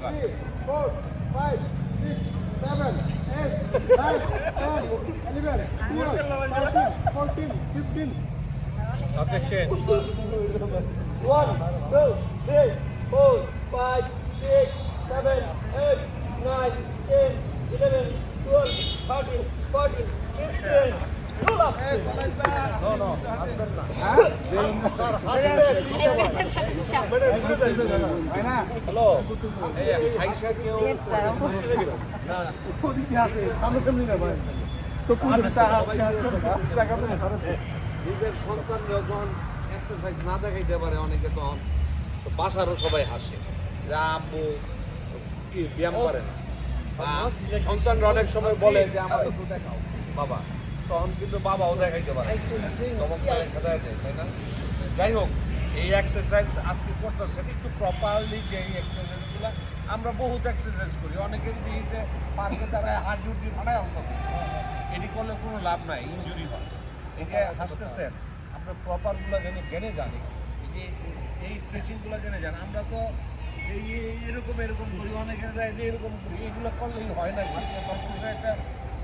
Three, four, five, six, seven, eight, nine, ten, eleven, twelve, thirteen, fourteen, fifteen. 14, One, two, three, four, five, six, seven, eight, nine, ten, eleven, twelve, thirteen, fourteen, fifteen. নিজের সন্তান যখন exercise না দেখাইতে পারে, অনেকে তখন বাসারও সবাই হাসে। যে কি ব্যায়াম করে না? সন্তানরা অনেক সময় বলে যে আমার দেখাও। বাবা তখন কিন্তু বাবাও দেখাইতে পারে। তাই না? যাই হোক এই এক্সারসাইজ আজকে করতেছে একটু প্রপারলি যে এই এক্সারসাইজগুলো আমরা বহুত এক্সারসাইজ করি। অনেকে দেখি যে পার্কে তারা হাঁটি উঠি ফাটাই আনতেছে এটি করলে কোনো লাভ নাই ইনজুরি হয়। যে হাসতেছেন আমরা প্রপারগুলো জেনে জেনে জানি এই যে এই স্ট্রেচিংগুলো জেনে জানি আমরা তো এই এরকম এরকম করি অনেকে যায় যে এরকম করি এগুলো করলেই হয় না। সব কিছু একটা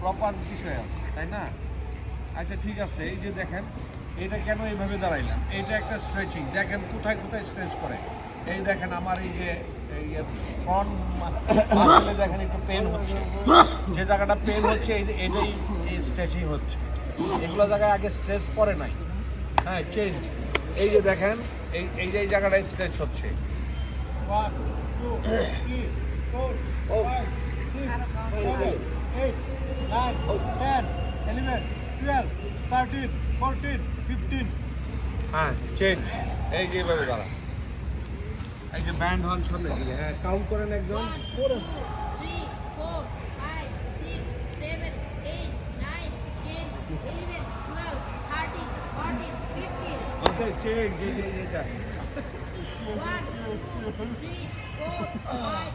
প্রপার বিষয় আছে তাই না? আচ্ছা ঠিক আছে এই যে দেখেন এটা কেন এইভাবে দাঁড়াইলাম? এটা একটা স্ট্রেচিং দেখেন কোথায় কোথায় স্ট্রেচ করে। এই দেখেন আমার এই যে এই ফ্রন্ট মাসলে দেখেন একটু পেন হচ্ছে। যে জায়গাটা পেন হচ্ছে এই যে- এটাই এই স্ট্রেচিং হচ্ছে। এগুলো জায়গায় আগে স্ট্রেস পড়ে নাই। হ্যাঁ চেঞ্জ এই যে দেখেন এই এই যে এই জায়গাটায় স্ট্রেচ হচ্ছে। One, two, three, four, five, six, seven, eight, nine, ten, eleven, twelve, thirteen, fourteen, fifteen. হ্যাঁ চেঞ্জ এই যে এইভাবে দাঁড়া এই যে ব্যান্ড হন সামনে দিকে হ্যাঁ কাউন্ট করেন একজন. ওকে চেঞ্জ এই যে এইটা One, two, three, four, five,